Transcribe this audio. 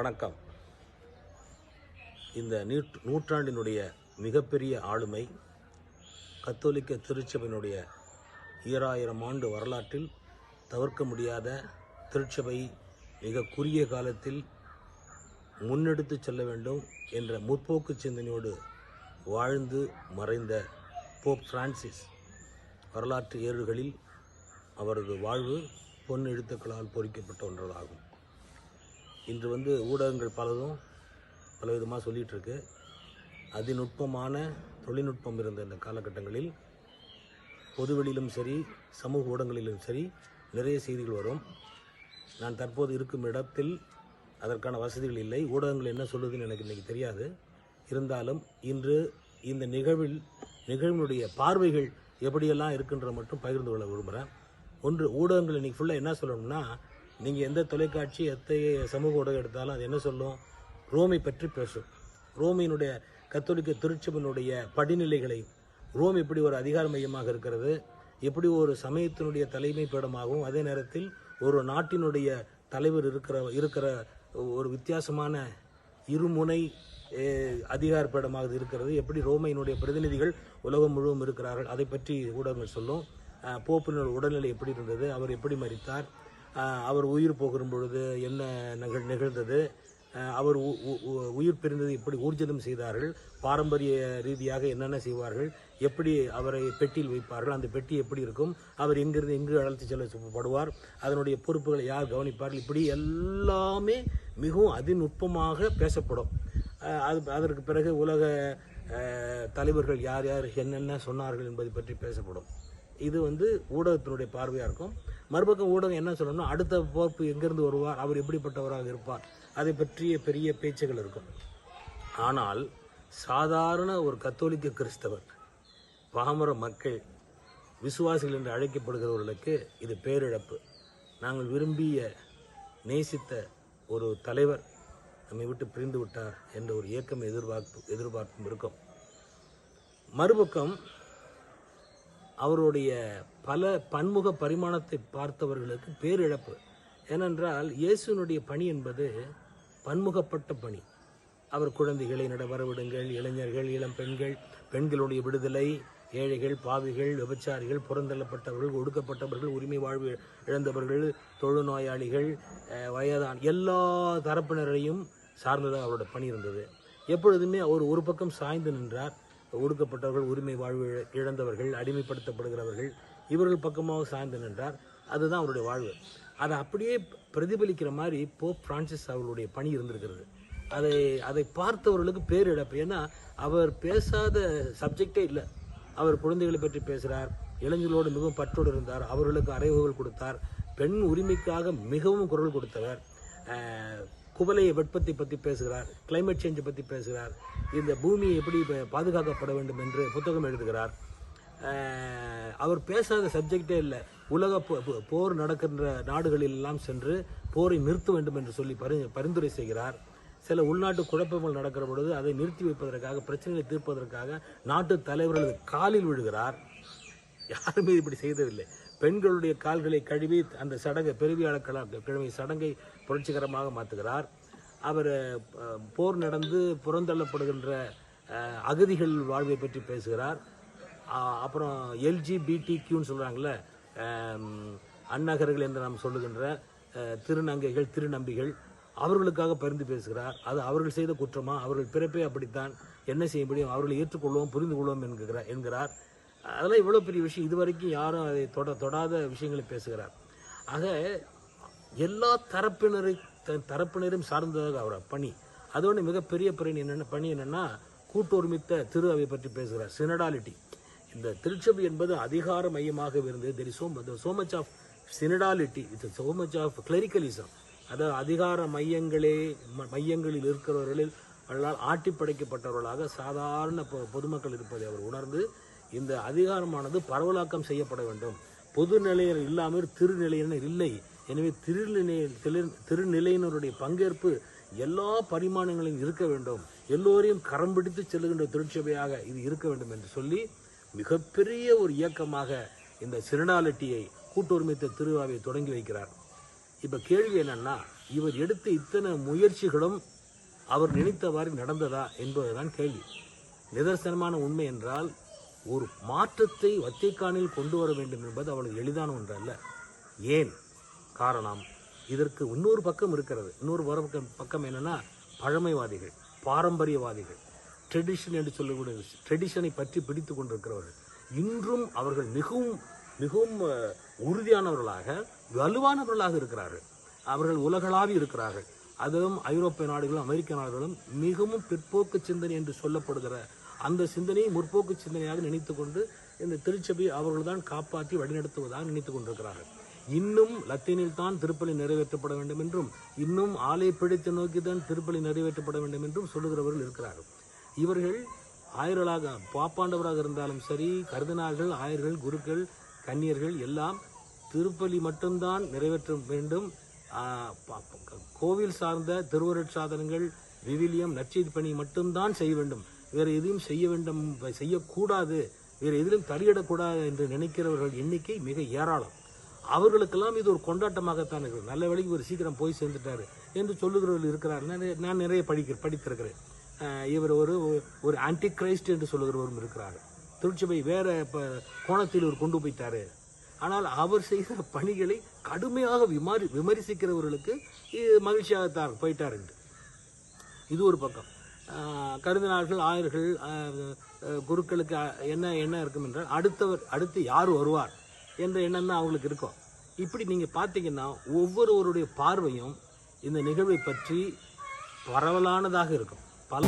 வணக்கம். இந்த நூற்றாண்டினுடைய மிகப்பெரிய ஆளுமை கத்தோலிக்க திருச்சபையினுடைய ஈராயிரம் ஆண்டு வரலாற்றில் தவிர்க்க முடியாத திருச்சபை மிக குறுகிய காலத்தில் முன்னெடுத்து செல்ல வேண்டும் என்ற முற்போக்கு சிந்தனையோடு வாழ்ந்து மறைந்த போப் பிரான்சிஸ் வரலாற்று ஏடுகளில் அவரது வாழ்வு பொன் எழுத்துக்களால் பொறிக்கப்பட்ட ஒன்றதாகும். இன்று வந்து ஊடகங்கள் பலதும் பலவிதமாக சொல்லிகிட்ருக்கு அதிநுட்பமான தொழில்நுட்பம் இருந்த இந்த காலகட்டங்களில் பொதுவெளியிலும் சரி சமூக ஊடகங்களிலும் சரி நிறைய செய்திகள் வரும். நான் தற்போது இருக்கும் இடத்தில் அதற்கான வசதிகள் இல்லை. ஊடகங்கள் என்ன சொல்லுதுன்னு எனக்கு இன்றைக்கி தெரியாது. இருந்தாலும் இன்று இந்த நிகழ்வில் நிகழ்வினுடைய பார்வைகள் எப்படியெல்லாம் இருக்குன்ற மட்டும் பகிர்ந்து கொள்ள விரும்புகிறேன் ஒன்று ஊடகங்கள் இன்றைக்கி ஃபுல்லாக என்ன சொல்லணும்னா நீங்கள் எந்த தொலைக்காட்சி எத்தகைய சமூக ஊடகம் எடுத்தாலும் அது என்ன சொல்லும்? ரோமை பற்றி பேசும். ரோமியினுடைய கத்தோலிக்க திருச்சபையினுடைய படிநிலைகளை ரோம் எப்படி ஒரு அதிகார மையமாக இருக்கிறது? எப்படி ஒரு சமயத்தினுடைய தலைமை பீடமாகவும் அதே நேரத்தில் ஒரு நாட்டினுடைய தலைவர் இருக்கிற இருக்கிற ஒரு வித்தியாசமான இருமுனை அதிகார பீடமாக இருக்கிறது. எப்படி ரோமையினுடைய பிரதிநிதிகள் உலகம் முழுவதும் இருக்கிறார்கள் அதை பற்றி ஊடகங்கள் சொல்லும். போப்பினுடைய உடல்நிலை எப்படி இருந்தது? அவர் எப்படி மறித்தார் அவர் உயிர் போகிற பொழுது என்ன நிகழ் நிகழ்ந்தது? அவர் உ- உ- உ- உயிர் பிரிந்தது எப்படி ஊர்ஜிதம் செய்தார்கள். பாரம்பரிய ரீதியாக என்னென்ன செய்வார்கள்? எப்படி அவரை பெட்டியில் வைப்பார்கள்? அந்த பெட்டி எப்படி இருக்கும்? அவர் எங்கிருந்து எங்கு அழைத்து செல்லப்படுவார் அதனுடைய பொறுப்புகளை யார் கவனிப்பார்கள்? இப்படி எல்லாமே மிகவும் அதிநுட்பமாக பேசப்படும். அது அதற்கு பிறகு உலக தலைவர்கள் யார் யார் என்னென்ன சொன்னார்கள் என்பதை பற்றி பேசப்படும். இது வந்து ஊடகத்தினுடைய பார்வையாக இருக்கும். மறுபக்கம் ஊடகம் என்ன சொல்லணும்னா அடுத்த போப்பு எங்கேருந்து வருவார் அவர் எப்படிப்பட்டவராக இருப்பார் அதை பற்றிய பெரிய பேச்சுகள் இருக்கும். ஆனால் சாதாரண ஒரு கத்தோலிக்க கிறிஸ்தவர் பாமர மக்கள் விசுவாசிகள் என்று அழைக்கப்படுகிறவர்களுக்கு இது பேரிழப்பு. நாங்கள் விரும்பிய நேசித்த ஒரு தலைவர் நம்மை விட்டு பிரிந்து விட்டார் என்ற ஒரு இயக்கம் எதிர்பார்ப்பு எதிர்பார்ப்பும் இருக்கும். மறுபக்கம் அவருடைய பல பன்முக பரிமாணத்தை பார்த்தவர்களுக்கு பேரிழப்பு. ஏனென்றால் இயேசுனுடைய பணி என்பது பன்முகப்பட்ட பணி. அவர் குழந்தைகளை நட வரவிடுங்கள் இளைஞர்கள் இளம் பெண்கள் பெண்களுடைய விடுதலை ஏழைகள் பாவிகள் விபச்சாரிகள் புறந்தள்ளப்பட்டவர்கள் ஒடுக்கப்பட்டவர்கள் உரிமை வாழ்வு இழந்தவர்கள் தொழுநோயாளிகள் நோயாளிகள் வயதான எல்லா தரப்பினரையும் சார்ந்ததாக அவரோட பணி இருந்தது. எப்பொழுதுமே அவர் ஒரு பக்கம் சாய்ந்து நின்றார் ஒடுக்கப்பட்டவர்கள் உரிமை வாழ்வு இழந்தவர்கள் அடிமைப்படுத்தப்படுகிறவர்கள் இவர்கள் பக்கமாக சாய்ந்து நின்றார். அதுதான் அவருடைய வாழ்வு. அதை அப்படியே பிரதிபலிக்கிற மாதிரி போப் பிரான்சிஸ் அவர்களுடைய பணி இருந்திருக்கிறது. அதை அதை பார்த்தவர்களுக்கு பேரிழப்பு. ஏன்னா அவர் பேசாத சப்ஜெக்டே இல்லை. அவர் குழந்தைகளை பற்றி பேசுகிறார் இளைஞர்களோடு மிகவும் பற்றோடு இருந்தார். அவர்களுக்கு அறைவுகள் கொடுத்தார். பெண் உரிமைக்காக மிகவும் குரல் கொடுத்தவர். குவலைய வெட்பத்தை பற்றி பேசுகிறார் கிளைமேட் சேஞ்சை பற்றி பேசுகிறார் இந்த பூமியை எப்படி பாதுகாக்கப்பட வேண்டும் என்று புத்தகம் எழுதுகிறார். அவர் பேசாத சப்ஜெக்டே இல்லை. உலக போர் நடக்கின்ற நாடுகளில் எல்லாம் சென்று போரை நிறுத்த வேண்டும் என்று சொல்லி பரி பரிந்துரை செய்கிறார். சில உள்நாட்டு குழப்பங்கள் நடக்கிற பொழுது அதை நிறுத்தி வைப்பதற்காக பிரச்சனைகளை தீர்ப்பதற்காக நாட்டு தலைவர்களது காலில் விழுகிறார். யாருமே இப்படி செய்ததில்லை. பெண்களுடைய கால்களை கழுவி அந்த சடங்கை பெருவியாளர் கிழமை சடங்கை புரட்சிகரமாக மாற்றுகிறார். அவர் போர் நடந்து புறந்தள்ளப்படுகின்ற அகதிகள் வாழ்வை பற்றி பேசுகிறார். அப்புறம் எல்ஜிபிடி கியூன்னு சொல்கிறாங்களே அன்னகர்கள் என்று நாம் சொல்லுகின்ற திருநங்கைகள் திருநம்பிகள் அவர்களுக்காக பரிந்து பேசுகிறார். அது அவர்கள் செய்த குற்றமா? அவர்கள் பிறப்பே அப்படித்தான். என்ன செய்ய முடியும்? அவர்களை ஏற்றுக்கொள்வோம் புரிந்து கொள்வோம் என்கிறார் என்கிறார். அதெல்லாம் இவ்வளோ பெரிய விஷயம். இதுவரைக்கும் யாரும் அதை தொட தொடாத விஷயங்களை பேசுகிறார். ஆக எல்லா தரப்பினரை த- சார்ந்ததாக அவர் பணி. அதோட மிகப்பெரிய பணி என்னென்ன பணி என்னென்னா கூட்டொருமித்த திரு அவை பற்றி பேசுகிறார். சினடாலிட்டி. இந்த திருச்சபை என்பது அதிகார மையமாக இருந்தது. There is so so much of synodality it's so much of clericalism அதாவது அதிகார மையங்களே ம- மையங்களில் இருக்கிறவர்களில் அவர்களால் ஆட்டி படைக்கப்பட்டவர்களாக சாதாரண பொ- பொதுமக்கள் இருப்பதை அவர் உணர்ந்து இந்த அதிகாரமானது பரவலாக்கம் செய்யப்பட வேண்டும். பொது நிலையர் இல்லாமல் திருநிலையினர் இல்லை. எனவே திருநிலை திரு- திருநிலையினருடைய பங்கேற்பு எல்லா பரிமாணங்களிலும் இருக்க வேண்டும். எல்லோரையும் கரம் பிடித்து செல்லுகின்ற திருச்சபையாக இது இருக்க வேண்டும் என்று சொல்லி மிகப்பெரிய ஒரு இயக்கமாக இந்த சிறுநாளட்டியை கூட்டுரிமைத்த திருவாவை தொடங்கி வைக்கிறார். இப்போ கேள்வி என்னன்னா இவர் எடுத்த இத்தனை முயற்சிகளும் அவர் நினைத்தவாறு நடந்ததா என்பதுதான் கேள்வி. நிதர்சனமான உண்மை என்றால் ஒரு மாற்றத்தை வத்திக்கானில் கொண்டு வர வேண்டும் என்பது அவளுக்கு எளிதான ஒன்று அல்ல ஏன்? காரணம் இதற்கு இன்னொரு பக்கம் இருக்கிறது. இன்னொரு வர பக்கம் பக்கம் என்னென்னா பழமைவாதிகள் பாரம்பரியவாதிகள் ட்ரெடிஷன் என்று சொல்லக்கூடிய ட்ரெடிஷனை பற்றி பிடித்து கொண்டிருக்கிறவர்கள். இன்றும் அவர்கள் மிகவும் மிகவும் உறுதியானவர்களாக வலுவானவர்களாக இருக்கிறார்கள். அவர்கள் உலகளாவி இருக்கிறார்கள். அதுவும் ஐரோப்பிய நாடுகளும் அமெரிக்க நாடுகளும் மிகவும் பிற்போக்கு சிந்தனை என்று சொல்லப்படுகிற அந்த சிந்தனையை முற்போக்கு சிந்தனையாக நினைத்து கொண்டு இந்த திருச்சபை அவர்கள்தான் காப்பாற்றி வழிநடத்துவதாக நினைத்து கொண்டிருக்கிறார்கள். இன்னும் லத்தீனில் தான் திருப்பலி நிறைவேற்றப்பட வேண்டும் என்றும் இன்னும் ஆலை பிடித்து நோக்கி தான் திருப்பலி நிறைவேற்றப்பட வேண்டும் என்றும் சொல்லுகிறவர்கள் இருக்கிறார்கள். இவர்கள் ஆயர்களாக பாப்பாண்டவராக இருந்தாலும் சரி கருதினார்கள் ஆயர்கள் குருக்கள் கன்னியர்கள் எல்லாம் திருப்பலி மட்டும்தான் நிறைவேற்ற வேண்டும் கோவில் சார்ந்த திருவருட் சாதனங்கள் விவிலியம் நற்செய்தி பணி மட்டும்தான் செய்ய வேண்டும். வேறு எதையும் செய்ய வேண்டும் செய்யக்கூடாது. வேறு எதிலும் தலையிடக்கூடாது என்று நினைக்கிறவர்கள் எண்ணிக்கை மிக ஏராளம். அவர்களுக்கெல்லாம் இது ஒரு கொண்டாட்டமாகத்தான் இருக்குது. நல்ல வேலைக்கு ஒரு சீக்கிரம் போய் சேர்ந்துட்டார் என்று சொல்லுகிறவர்கள் இருக்கிறார். நான் நிறைய- படிக்க படித்திருக்கிறேன். இவர் ஒரு ஒரு ஆன்டி கிரைஸ்ட் என்று சொல்லுகிறவரும் இருக்கிறார். திருச்சபை வேற இப்போ கோணத்தில் இவர் கொண்டு போய்த்தாரு ஆனால் அவர் செய்த பணிகளை கடுமையாக விமாரி விமர்சிக்கிறவர்களுக்கு இது மகிழ்ச்சியாகத்தான் போயிட்டார் என்று. இது ஒரு பக்கம். கருதினார்கள் ஆயர்கள் குருக்களுக்கு என்ன என்ன இருக்கும் என்றால் அடுத்தவர் அடுத்து யார் வருவார் என்ற எண்ணம் தான் அவங்களுக்கு இருக்கும். இப்படி நீங்கள் பார்த்தீங்கன்னா ஒவ்வொருவருடைய பார்வையும் இந்த நிகழ்வை பற்றி பரவலானதாக இருக்கும். பல